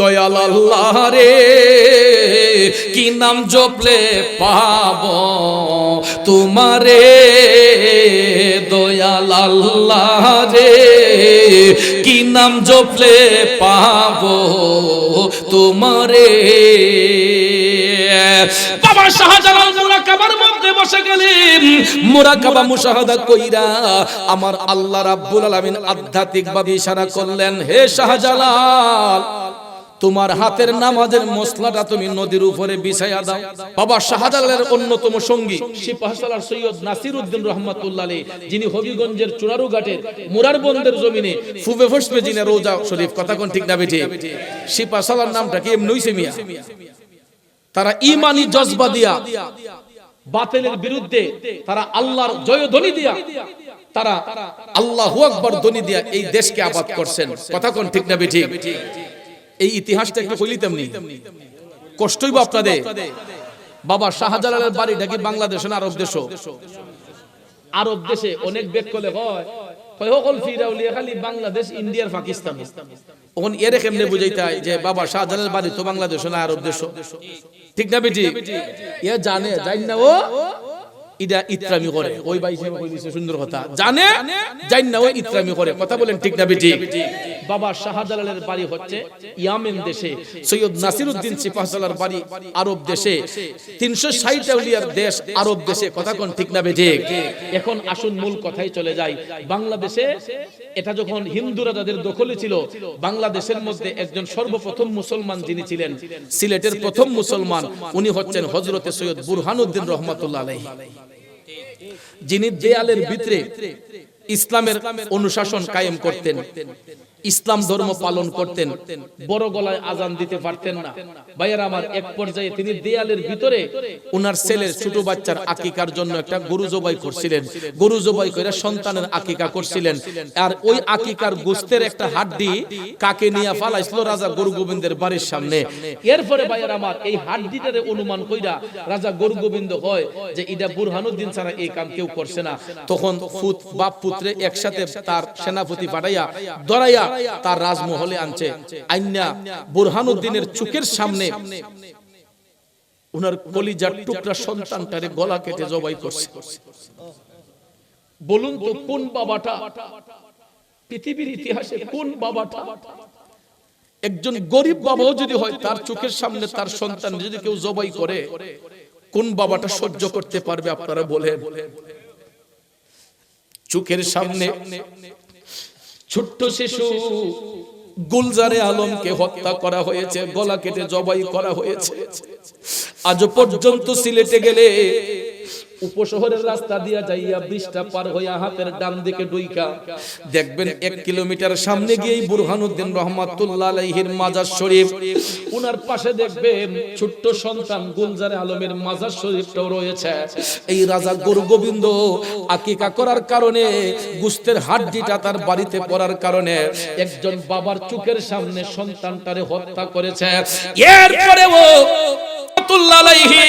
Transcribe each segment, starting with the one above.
দয়াল আল্লাহ রে, কি নাম জপলে পাব? তোমারে দয়াল আল্লাহ রে, কি নাম জপলে পাব? তোমারে বাবা শাহজালাল মুরাকাবার মধ্যে বসে গেলেন। মুরাকাবা মুশাহাদা কইরা আমার আল্লাহ রাব্বুল আলামিন আধ্যাত্মিক ভাবে ইশারা করলেন, হে শাহজালাল তোমার হাতের নামাজের মশলাটা তুমি নদীর উপরে বিছাইয়া দাও। বাবা শাহজালালের অন্যতম সঙ্গী সিপাহসালার সৈয়দ নাসির উদ্দিন রহমাতুল্লাহ যিনি হবিগঞ্জের চুনারু ঘাটের মুরার বন্দের জমিনে ফুবে ফসবে জিনে রোজা শরীফ, কথা কোন ঠিক না বেঠে? সিপাহসালার নামটা কি এমনি হইছে মিয়া? তারা ইমানি জজবা দিয়া, বাতিলের বিরুদ্ধে তারা আল্লাহর জয়ধ্বনি দিয়া, তারা আল্লাহু আকবার ধ্বনি দিয়া এই দেশকে আবাদ করছেন, কথা কোন ঠিক না বেঠি? এই ইতিহাসটা একটু কইলিতাম নি কষ্টই বা আপনাদের। বাবা শাহজালালের বাড়িটা কি বাংলাদেশ না আরব দেশ আরব দেশে অনেক বেগ করলে হয়। খালি বাংলাদেশ, ইন্ডিয়ার পাকিস্তান। যে বাবা বাড়ি তো বাংলাদেশ না আরব দেশ ঠিক না বেটি? এ জানে জান না ও? ইডা ইত্রামি করে। ওই ভাই হিসেবে কইলিছে সুন্দর কথা। জানে? জান না ও ইত্রামি করে। কথা বলেন ঠিক না বেটি বাবা শাহজালালের বাড়ি হচ্ছে ইয়ামেন দেশে। সৈয়দ নাসিরউদ্দিন সিপাহসালার বাড়ি আরব দেশে। 360 আউলিয়ার দেশ আরব দেশে। কথা কোন ঠিক না বেটি এখন আসুন মূল কথাই চলে যায় বাংলাদেশে এটা যখন হিন্দুরা তাদের দখলে ছিল বাংলাদেশের মধ্যে একজন সর্বপ্রথম মুসলমান যিনি ছিলেন সিলেটের প্রথম মুসলমান উনি হচ্ছেন হজরতে সৈয়দ বুরহানুদ্দিন রহমতুল্লাহ আলহী যিনি দেয়ালের ভিতরে ইসলামের অনুশাসন কায়েম করতেন। ইসলাম ধর্ম পালন করতেন। বড় গলায় আজান দিতে পারতেন না। ভাইয়ের আমার এক পর্যায়ে তিনি দেয়ালের ভিতরে উনার ছেলের ছোট বাচ্চার আকিকার জন্য একটা গরু জবাই করছিলেন। গরু জবাই করে সন্তানের আকিকা করছিলেন। আর ওই আকিকার গোস্তের একটা হাড্ডি কাকে নিয়ে ফালাইছিল রাজা গরু গোবিন্দের বাড়ির সামনে। এরপরে ভাইয়ের আমার এই হাড্ডিটারে অনুমান কইরা রাজা গরু গোবিন্দ হয় যে ইদা বুরহানুদ্দিন ছাড়া এই কাম কেউ করছে না। তখন ফুত বাপ পুত্রে একসাথে তার সেনাপতি পাঠাইয়া দরাইয়া তার রাজমহলে আনছে। আইনা বুরহানুদ্দিনের চোখের সামনে উনার কলিজার টুকরা সন্তানটারে গলা কেটে জবাই করছে। বলুন তো, কোন বাবাটা? পৃথিবীর ইতিহাসে কোন বাবাটা? একজন গরিব বাবাও যদি হয়, তার চোখের সামনে তার সন্তান যদি কেউ জবাই করে, কোন বাবাটা সহ্য করতে পারবে, আপনারা বলেন। চোখের সামনে ছোট্ট শিশু। গুলজারে আলমকে হত্যা করা হয়েছে, গলা কেটে জবাই করা হয়েছে। আজ পর্যন্ত সিলেটে গেলে উপশহরের রাস্তা দিয়া যাইয়া বৃষ্টা পার হইয়া হাতের ডান দিকে ডুইকা। দেখবেন এক কিলোমিটার সামনে গিয়েই বুরহানুদ্দিন রহমাতুল্লাহ আলাইহির মাজার শরীফ। উনার পাশে দেখবেন ছোট্ট সন্তান গুলজারে আলমের মাজার শরীফটাও রয়েছে। এই রাজা গুরু গোবিন্দ আকিকা করার কারণে, গুস্তের হাড্ডিটা তার বাড়িতে পড়ার কারণে একজন বাবার চোখের সামনে সন্তানটারে হত্যা করেছে। এরপরেও আলাইহি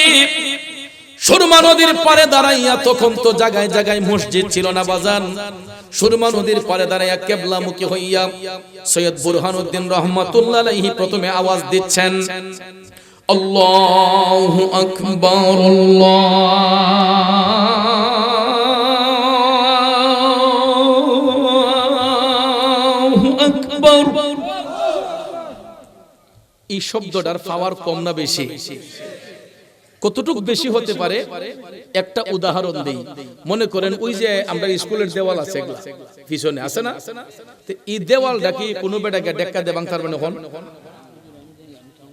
সুরমা নদীর পারে দাঁড়াইয়া তখন তো জায়গায় জায়গায় মসজিদ ছিল না বাজান সুরমা নদীর পারে দাঁড়াইয়া কেবলামুখী হইয়া সৈয়দ বুরহানুদ্দিন রহমাতুল্লাহ প্রথমে আওয়াজ দিচ্ছেন, আল্লাহু আকবার আল্লাহু আকবার। এই শব্দটার পাওয়ার কম না বেশি। কতটুক বেশি হতে পারে? একটা উদাহরণ দেই। মনে করেন ওই যে আমরা স্কুলের দেওয়াল আছে পিছনে আছে না? এই দেওয়ালটা কি কোনো বেটাকে ডেক্কা দে বাংতার মানে হন?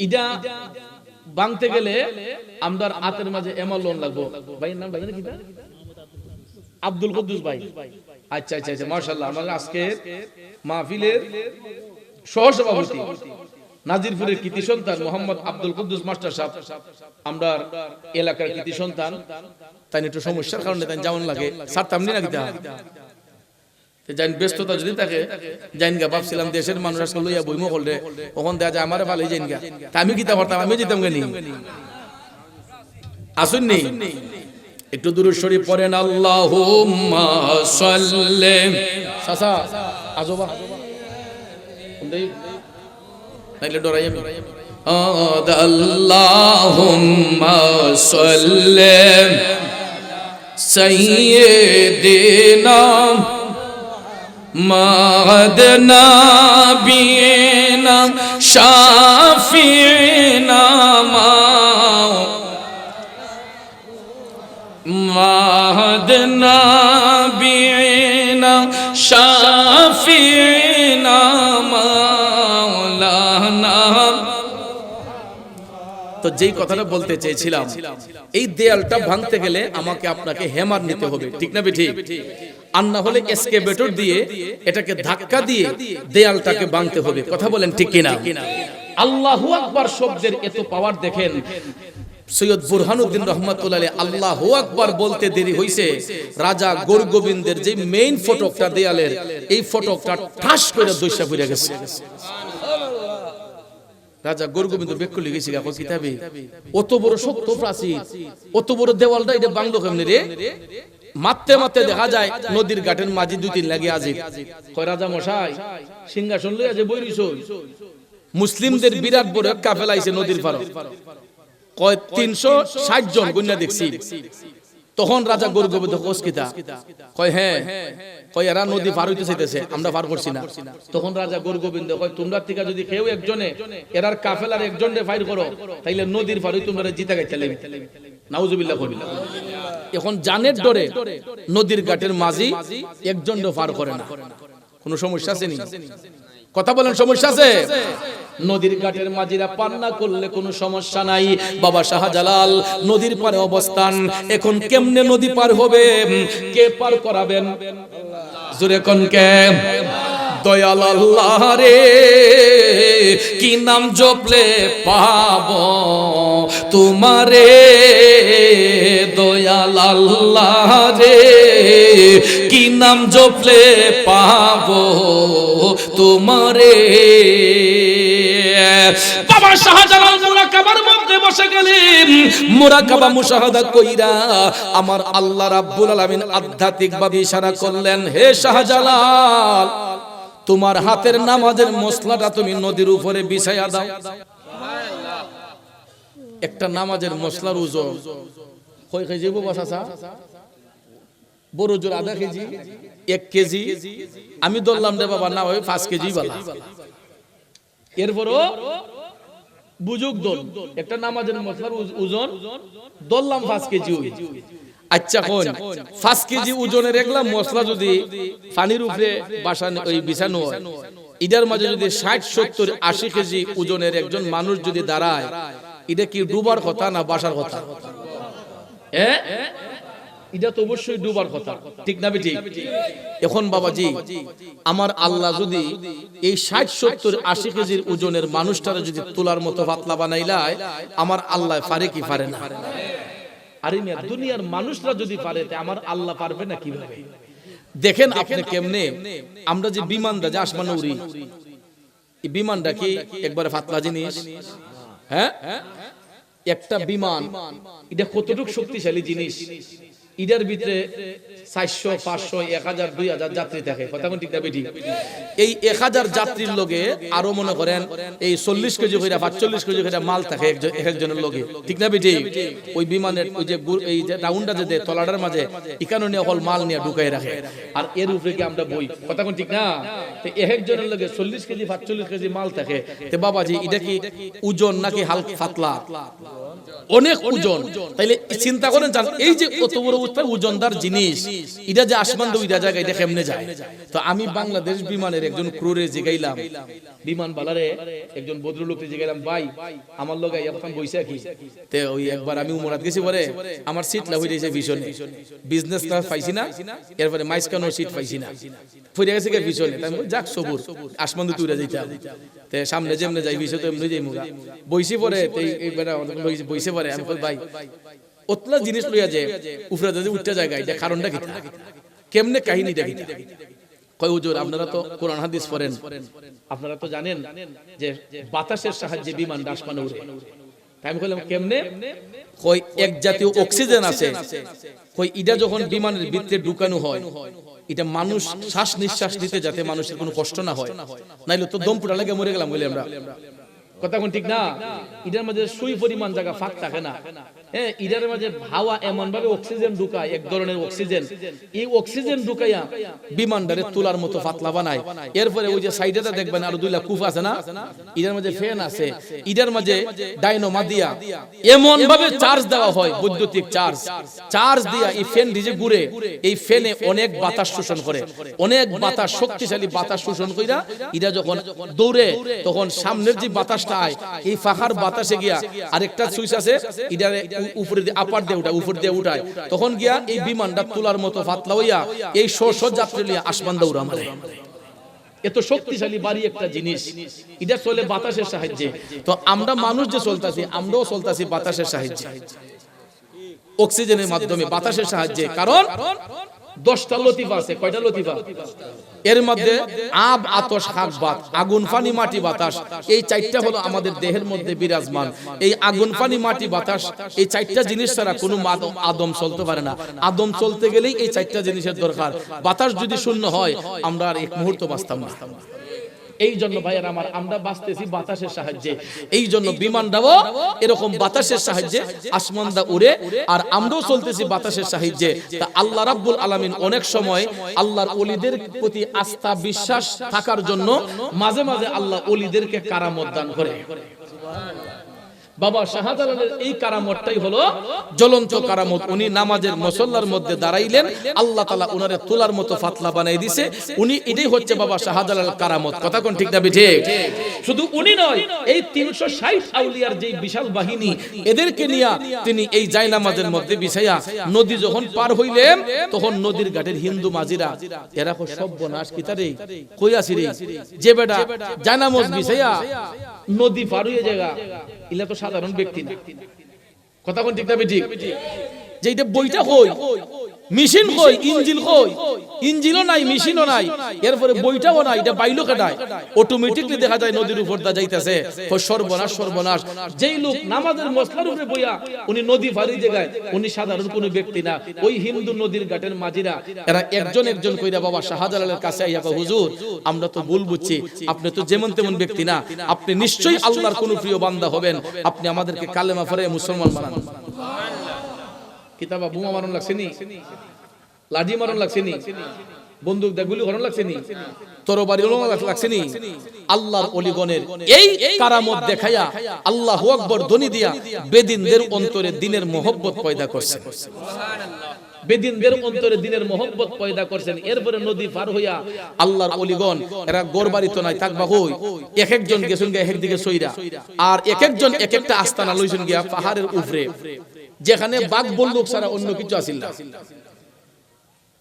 ইটা বাংতে গেলে আমরা হাতের মাঝে এমন লোন লাগবো। ভাইয়ের নাম ভাই কি আব্দুল কুদ্দুস ভাই। আচ্ছা আচ্ছা আচ্ছা মাশাআল্লাহ আমরা আজকে মাহফিলের সহসভাপতি। নাজিরপুরের কৃতি সন্তান মোহাম্মদ আব্দুল কুদ্দুস মাস্টার সাহেব। আমরা এলাকার কৃতি সন্তান। তাই একটু সমস্যার কারণে তাই যেমন লাগে। সারতাম নি নাকি ব্যস্ততা যদি থাকে জাইন গা ভাবছিলাম দেশের মানুষ আজকে লইয়া বইমো করলে ওখান দেখা যায় আমারে ভালোই জাইন গা। তা আমি কিতা পারতাম আমি যেতাম গানি আসুন নি? একটু দূর শরীফ পড়েন আল্লাহুম্মা সাল্লি সাসা আজোবা নাইলে ডরাই আমি আল্লাহুম্মা সাল্লি সাইয়্যিদিনা মাদনা বিনা শাফিনা মা মাদনা বিনা শাফিনা তো যেই কথাটা বলতে চেয়েছিলাম, এই দেয়ালটা ভাঙতে গেলে আমাকে আপনাকে হেমার নিতে হবে, ঠিক না বেঠি আর না হলে এসকেভেটর দিয়ে এটাকে ধাক্কা দিয়ে দেয়ালটাকে ভাঙতে হবে, কথা বলেন ঠিক কিনা? আল্লাহু আকবার শব্দের এত পাওয়ার দেখেন। সৈয়দ বুরহানুদ্দিন রহমতুল্লাহ আল্লাহ আকবার বলতে দেরি হইছে। রাজা গোরগোবিন্দের যে মেইন ফটকটা দেয়ালের, এই ফটকটা ঠাস করে দৈশা পড়ে গেছে। রাজা গোরগোবিন্দ বেক্য লিখেছি গা কিতাবে, অত বড় শক্ত প্রাচীর অত বড় দেওয়ালটা এটা বাংলো কেমনে রে? মারতে মারতে দেখা যায় নদীর ঘাটের মাঝে দুই তিন লাগে আজি কয়, রাজা মশাই, সিংহাসন লইয়া যে বইরিস মুসলিমদের বিরাট বড় এক কাফেলা আইছে নদীর পার কয়, তিনশো ষাট জন গুন্যা দেখছি। তখন রাজা গরু গোবিন্দ কোসকিতা কয় হ্যাঁ কয় এরা নদী পার হইতে চাইতেছে আমরা পার করছি না। তখন রাজা গরু গোবিন্দ কয় তোমরা থেকে যদি কেউ একজনে এরার কাফেলার একজনে ফাইর করো তাইলে নদীর পার হই তোমরা জিতা গাইতে লাগবে। নাউজুবিল্লাহ কবিল্লাহ এখন জানের ডরে নদীর ঘাটের মাঝি একজন পার করে না। কোনো সমস্যা আছে নি? কথা বলেন সমস্যা আছে? নদীর ঘাটের মাঝিরা পান্না করলে কোনো সমস্যা নাই। বাবা শাহজালাল, নদীর পারে অবস্থান। এখন কেমনে নদী পার হবে? কে পার করাবেন? জোরে কোন কে দয়াল আল্লাহ রে। কি নাম জপলে পাব? তোমারে দয়াল আল্লাহ রে। কি নাম জপলে পাব? তোমারে বাবা শাহজালাল মুরাকাবার মধ্যে বসে গেলেন। মুরাকাবা মুশাহাদা কইরা আমার আল্লাহ রাব্বুল আলামিন আধ্যাত্মিক ভাবে ইশারা করলেন, হে শাহজালাল তোমার হাতের নামাজের মশলাটা তুমি নদীর উপরে বিছাইয়া দাও। একটা নামাজের মশলার ওজন। কয় কেজি চাচা? বড় জোর আধা কেজি? এক কেজি? আমি ধরলাম রে বাবা না ওই পাঁচ কেজি বালা। এরপরও বুঝুক দল। একটা নামাজের মশলার ওজ- ওজন ধরলাম পাঁচ কেজি ওই। আচ্ছা কোন পাঁচ কেজি ওজনের একলা মশলা যদি পানির উপরে বাসানো ওই বিছানো হয় ইটার মাঝে যদি ষাট সত্তর আশি কেজি ওজনের একজন মানুষ যদি দাঁড়ায় এটা কি ডুবার কথা না বাসার কথা? এটা তো অবশ্যই ডুবার কথা। ঠিক না ঠিক এখন বাবাজি আমার আল্লাহ যদি এই ষাট সত্তর আশি কেজির ওজনের মানুষটারা যদি তোলার মতো পাতলা বানাইলায় আমার আল্লাহ পারে কি পারে না? আরে মিয়া দুনিয়ার মানুষরা যদি পারে আমার আল্লাহ পারবে না কীভাবে? দেখেন আপনি কেমনে? আমরা যে বিমানটা যে আসমান উড়ি এই বিমানটা কি একবারে ফাতলা জিনিস? হ্যাঁ? একটা বিমান এটা কতটুকু শক্তিশালী জিনিস? ইটার ভিতরে চারশো, পাঁচশো, এক হাজার, দুই হাজার যাত্রী থাকে। কথা কোন ঠিক না বেটি এই এক হাজার যাত্রীর লগে আরও মনে করেন, এই চল্লিশ কেজি করে পাঁচচল্লিশ কেজি করে মাল থাকে এক একজনের লগে। ঠিক না বেটি ওই বিমানের ওই যে এই যে রাউন্ডটা যে তলাটার মাঝে ইকানো নিয়ে অকল মাল নিয়ে ঢুকাই রাখে। আর এর উপরে কি আমরা বই? কথা কোন ঠিক না? তো এক একজনের লগে চল্লিশ কেজি, পাঁচচল্লিশ কেজি মাল থাকে। তে বাবাজি, এটা কি ওজন নাকি হালকা পাতলা অনেক ওজন। তাইলে চিন্তা করেন এই যে কত বড় ওজনদার জিনিস। যে আসমান দুইটা জায়গায় যায়? তো আমি বাংলাদেশ বিমানের একজন ক্রুরে জিগাইলাম। বিমান বালারে একজন ভদ্রলোককে জিগাইলাম, ভাই, আমার লগে এখন কি? তে ওই একবার আমি উমরাত গেছি পরে, আমার সিট লাভ হইছে পিছনে। বিজনেস ক্লাস পাইছি না, এরপরে মাইসকানো সিট পাইছি না। ফুরে গেছে পিছনে। যাক, সবুর, আসমান দুই উড়ে যাইতাম তে সামনে যেমনে যাই পিছনে তো এমনি যাই মুগা বইছি পরে, তে বইছে পরে। আমি ভাই অতলা জিনিস লইয়া যে উফরা যে উঠতে জায়গা এটা কারণটা কি? কেমনে কাহিনীটা কি কয় হুজুর, আপনারা তো কোরআন হাদিস পড়েন। আপনারা তো জানেন যে বাতাসের সাহায্যে বিমান আসমানে উড়ে। আমি কইলাম, কেমনে? কই এক জাতীয় অক্সিজেন আছে। কই এটা যখন বিমানের ভিতরে ঢুকানো হয় এটা মানুষ শ্বাস নিঃশ্বাস নিতে যাতে মানুষের কোনো কষ্ট না হয়। নাইলে তো দম পুরা লাগে, মরে গেলাম বলে আমরা। কথা কোন ঠিক না? এটার মাঝে সুই পরিমাণ জায়গা ফাঁক থাকে না। হ্যাঁ মাঝে হাওয়া এমন ভাবে অক্সিজেন ঢুকায়, এক ধরনের অক্সিজেন এই অক্সিজেন ঢুকাইয়া বিমানটারে তোলার মতো বানায়। এরপরে ওই যে দেখবেন আর দুইলা কুফ আছে না? মাঝে ফ্যান আছে। মাঝে এমন ভাবে চার্জ দেওয়া হয়, বৈদ্যুতিক চার্জ চার্জ দিয়া এই ফ্যান ডিজে ঘুরে, এই ফ্যানে অনেক বাতাস শোষণ করে। অনেক বাতাস, শক্তিশালী বাতাস শোষণ কইরা ইরা যখন দৌড়ে, তখন সামনের যে বাতাসটা আয়, এই ফাঁকার বাতাসে গিয়া আরেকটা সুইচ আছে উপরে আপার দিয়ে উঠায়, উপর দিয়ে উঠায়। তখন গিয়া এই বিমানটা তোলার মতো ফাতলা হইয়া এই যাত্রী লিয়া আসমান দৌড়া মারে। এত শক্তিশালী বাড়ি একটা জিনিস। এটা চলে বাতাসের সাহায্যে। তো আমরা মানুষ যে চলতেছি, আমরাও চলতেছি বাতাসের সাহায্যে। অক্সিজেনের মাধ্যমে বাতাসের সাহায্যে। কারণ দশটা লতিফা আছে, কয়টা লতিফা? এর মধ্যে আব, আতস খাক বাত, আগুন পানি মাটি, বাতাস, এই চারটা হলো আমাদের দেহের মধ্যে বিরাজমান। এই আগুন পানি মাটি, বাতাস, এই চারটা জিনিস ছাড়া কোনো আদম চলতে পারে না। আদম চলতে গেলেই এই চারটা জিনিসের দরকার। বাতাস যদি শূন্য হয়, আমরা আর এক মুহূর্ত বাঁচতাম না। এই জন্য ভাইয়ের আমার আমরা বাঁচতেছি বাতাসের সাহায্যে। এই জন্য বিমান বিমানটাও এরকম বাতাসের সাহায্যে আসমানদা উড়ে আর আমরাও চলতেছি বাতাসের সাহায্যে। তা আল্লাহ রাব্বুল আলামিন অনেক সময় আল্লাহর ওলিদের প্রতি আস্থা বিশ্বাস থাকার জন্য মাঝে মাঝে আল্লাহ ওলিদেরকে কারামত দান করে। বাবা শাহজালালের এই কারামতটাই হলো জ্বলন্ত কারামত। উনি নামাজের মুসল্লার মধ্যে দাঁড়াইলেন, আল্লাহ তাআলা উনারে তোলার মতো ফাতলা বানাই দিছে। উনি এটাই হচ্ছে বাবা শাহজালাল কারামত। কথা কোন ঠিক না ঠিক? শুধু উনি নয়, এই 360 আউলিয়ার যে বিশাল বাহিনী, এদেরকে নিয়ে তিনি এই জায়নামাজের মধ্যে বিছাইয়া নদী যখন পার হইলেন, তখন নদীর ঘাটের হিন্দু মাঝিরা, এরা কো সর্বনাশ কি তারে? কই আসি রে? যে বেটা জায়নামাজ বিছাইয়া নদী পার হয়ে জায়গা ইলা তো সাধারণ ব্যক্তি না। কথা কোন ঠিক ঠিক? যে এটা বইটা কই মেশিন কই? ইঞ্জিল কই? ইঞ্জিনও নাই মেশিনও নাই। এরপরে বইটাও নাই এটা বাইলো কাটায় অটোমেটিকলি দেখা যায় নদীর উপর দা যাইতেছে। সর্বনাশ সর্বনাশ যেই লোক নামাজের মশলার উপরে বইয়া উনি নদী ফারি জায়গায় উনি সাধারণ কোনো ব্যক্তি না। ওই হিন্দু নদীর ঘাটের মাঝিরা এরা একজন একজন কইরা বাবা শাহজালালের কাছে আইয়া হুজুর আমরা তো ভুল বুঝছি। আপনি তো যেমন তেমন ব্যক্তি না। আপনি নিশ্চয়ই আল্লাহর কোনো প্রিয় বান্দা হবেন। আপনি আমাদেরকে কালেমা ফরে মুসলমান বানান। কিতাবা বোমা মারণ লাগছে নি? লাঠি মারণ লাগছে নি? বন্দুক দা গুলি করানো লাগছে নি? তরবারি লাগছে নি? আল্লাহর অলিগণের এই কারামত দেখায়া আল্লাহু আকবার ধ্বনি দিয়া বেদিনদের অন্তরে দিনের মোহব্বত পয়দা করছে। বেদিনদের অন্তরে দিনের মোহব্বত পয়দা করছেন। এরপরে নদী পার হইয়া আল্লাহর অলিগণ, এরা গোরবাড়ি তো নাই, থাকবা হই এক একজন গেছেন গিয়া এক দিকে সইরা। আর এক একজন এক একটা আস্তানা লইছেন গিয়া পাহাড়ের উপরে। যেখানে বাঘ বন্দুক ছাড়া অন্য কিছু আসিল না।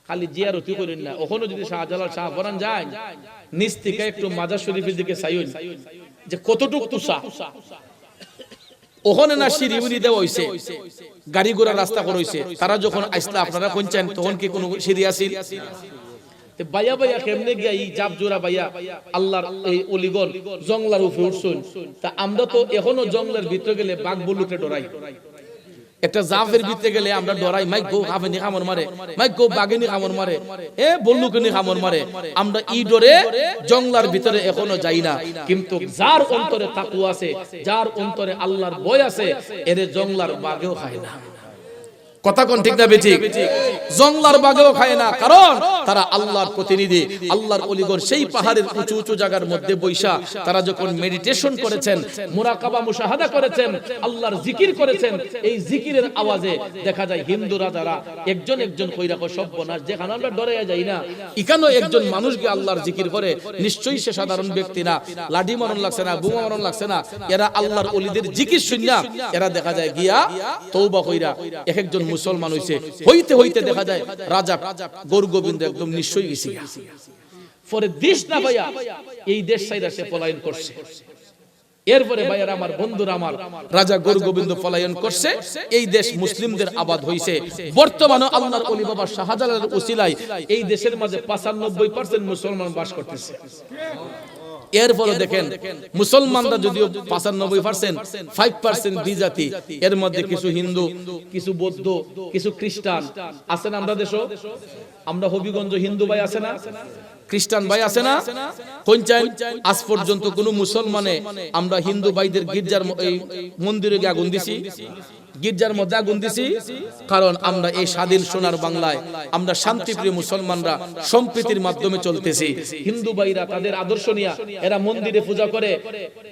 খালি জিয়ারতি করেন না। ওখানে যদি শাহজালাল শাহ ফরান যায় নিচ থেকে একটু মাজার শরীফের দিকে চাইন যে কতটুক তুষা। ওখানে না সিঁড়ি উড়ি দেওয়া হইছে গাড়ি ঘোড়া রাস্তা করা হইছে। তারা যখন আসলে আপনারা কোনছেন তখন কি কোনো সিঁড়ি আসিল? বাইয়া বাইয়া কেমনে গিয়া এই জাপ জোড়া বাইয়া আল্লাহর এই অলিগন জঙ্গলার উপরে উঠছুন? তা আমরা তো এখনও জঙ্গলের ভিতরে গেলে বাঘ বলুকে ডরাই। একটা জাফের ভিতরে গেলে আমরা ডরাই মাইক গো হাফেনি খামর মারে মাইক গো বাগেনি খামর মারে এ বল্লুকনি খামর মারে আমরা ই ডরে জঙ্গলার ভিতরে এখনও যাই না। কিন্তু যার অন্তরে তাকু আছে যার অন্তরে আল্লাহর ভয় আছে এর জঙ্গলার বাগেও খায় না। কথা কোন ঠিক না বেঠিক? বাগেও খায় না কারণ তারা আল্লাহর প্রতিনিধি। আল্লাহর অলিগর সেই পাহাড়ের উঁচু উঁচু জায়গার মধ্যে বৈশা। তারা যখন মেডিটেশন করেছেন মুরাকাবা মুশাহাদা করেছেন আল্লাহর জিকির করেছেন এই জিকিরের আওয়াজে দেখা যায় একজন একজন কইরা সর্বনাশ যেখানে আমরা ডরে যাই না। এখানেও একজন মানুষ গিয়ে আল্লাহর জিকির করে নিশ্চয়ই সে সাধারণ ব্যক্তি না। লাঠি মারণ লাগছে না বুমা মারণ লাগছে না। এরা আল্লাহর অলিদের জিকির শুনিয়া এরা দেখা যায় গিয়া তৌবা কইরা এক একজন মুসলমান হইছে হইতে হইতে দেখা যায় রাজা গৌর গোবিন্দ একদম নিশ্চয়ই গেছি পরে দেশ না ভাইয়া এই দেশ সাইরা সে পলায়ন করছে। এরপরে ভাইয়ার আমার বন্ধুরা আমার রাজা গৌর গোবিন্দ পলায়ন করছে। এই দেশ মুসলিমদের আবাদ হইছে। বর্তমানে আল্লাহর অলি বাবা শাহজালালের উসিলায় এই দেশের মাঝে পাঁচানব্বই পার্সেন্ট মুসলমান বাস করতেছে। এর ফলে দেখেন মুসলমানরা যদিও পাঁচানব্বই পার্সেন্ট ফাইভ পার্সেন্ট বিজাতি এর মধ্যে কিছু হিন্দু কিছু বৌদ্ধ কিছু খ্রিস্টান। আছে না আমরা দেশ আমরা হবিগঞ্জ হিন্দু ভাই আছে না? খ্রিস্টান ভাই আছে না? কোন চাই আজ পর্যন্ত কোন মুসলমানে আমরা হিন্দু ভাইদের গির্জার মন্দিরে গিয়ে আগুন দিছি? গির্জার মধ্যে আগুন দিছি। কারণ আমরা এই স্বাধীন সোনার বাংলায় আমরা শান্তিপ্রিয় মুসলমানরা সম্প্রীতির মাধ্যমে চলতেছি। হিন্দু ভাইরা তাদের আদর্শ নিয়ে এরা মন্দিরে পূজা করে,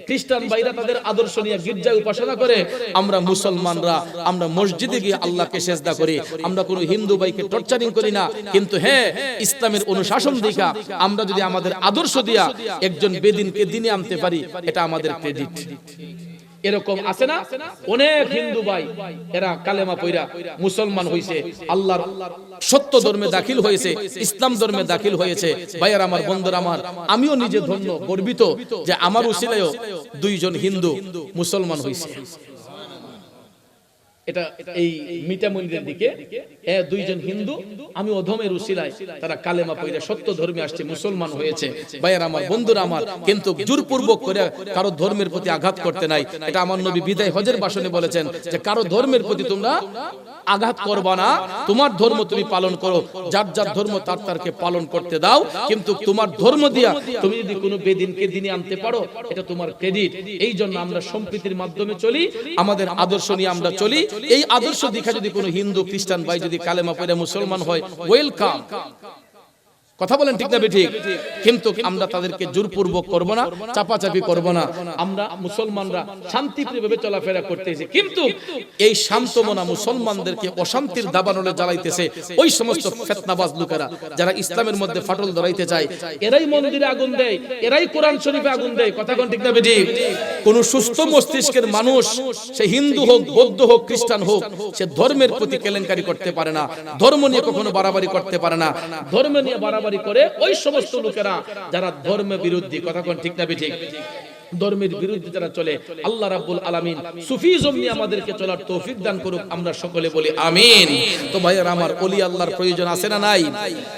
খ্রিস্টান ভাইরা তাদের আদর্শ নিয়ে গির্জায় উপাসনা করে, আমরা মুসলমানরা আমরা মসজিদে গিয়ে আল্লাহকে সেজদা করি। আমরা কোনো হিন্দু ভাইকে টর্চারিং করি না। কিন্তু হ্যাঁ ইসলামের অনুশাসন দিকা আমরা যদি আমাদের আদর্শ দিয়া একজন বেদিনকে দিনে আনতে পারি, এটা আমাদের ক্রেডিট এরকম আছে না? অনেক হিন্দু ভাই, এরা কালেমা পইরা মুসলমান হইছে। আল্লাহর সত্য ধর্মে দাখিল হয়েছে, ইসলাম ধর্মে দাখিল হয়েছে। ভাইয়ার আমার, বন্ধুর আমার, আমিও নিজে ধন্য, গর্বিত যে আমার উচিলেও দুইজন হিন্দু মুসলমান হইছে। এটা এই দিকে। দুইজন হিন্দু আমি অধমের উসিলায় তারা কালেমা সত্য ধর্মে আসছে মুসলমান হয়েছে। ভাইয়ার আমার বন্ধুরা আমার কিন্তু জোরপূর্বক করে কারও ধর্মের প্রতি আঘাত করতে নাই। এটা আমার নবী বিদায় হজের ভাষণে বলেছেন যে কারও ধর্মের প্রতি তোমরা আঘাত করবা না তোমার ধর্ম তুমি পালন করো যার যার ধর্ম তার তারকে পালন করতে দাও কিন্তু তোমার ধর্ম দিয়া তুমি যদি কোনো বেদিনকে দিনে আনতে পারো এটা তোমার ক্রেডিট এই জন্য আমরা সম্প্রীতির মাধ্যমে চলি আমাদের আদর্শ নিয়ে আমরা চলি এই আদর্শ দেখা যদি কোনো হিন্দু খ্রিস্টান ভাই যদি কালেমা পড়ে মুসলমান হয় ওয়েলকাম কথা বলেন ঠিক না ঠিক কিন্তু আমরা তাদেরকে জোরপূর্বক করব না চাপাচাপি করব না। আমরা মুসলমানরা শান্তিপ্রিয়ভাবে চলাফেরা করতেছি। কিন্তু এই শান্তমনা মুসলমানদেরকে অশান্তির দাবানলে জ্বালাইতেছে। ওই সমস্ত ফেতনাবাজ লোকেরা যারা ইসলামের মধ্যে ফাটল ধরাইতে চায় এরাই মন্দিরে আগুন দেয় এরাই কোরআন শরীফে আগুন দেয়। কথা কোন ঠিক না ঠিক কোন সুস্থ মস্তিষ্কের মানুষ সে হিন্দু হোক বৌদ্ধ হোক খ্রিস্টান হোক সে ধর্মের প্রতি কেলেঙ্কারি করতে পারে না। ধর্ম নিয়ে কখনো বাড়াবাড়ি করতে পারে না। ধর্ম নিয়ে বাড়াবাড়ি করে ওই সমস্ত লোকেরা যারা ধর্ম বিরোধী কথা কোন ঠিক না ঠিক ধর্মের বিরুদ্ধে যারা চলে, আল্লাহ রাব্বুল আলামিন সুফিজম নিয়ে আমাদেরকে চলার তৌফিক দান করুক, আমরা সকলে বলি আমিন। তো ভাইয়ার, আমার ওলি আল্লাহর প্রয়োজন আছে না নাই?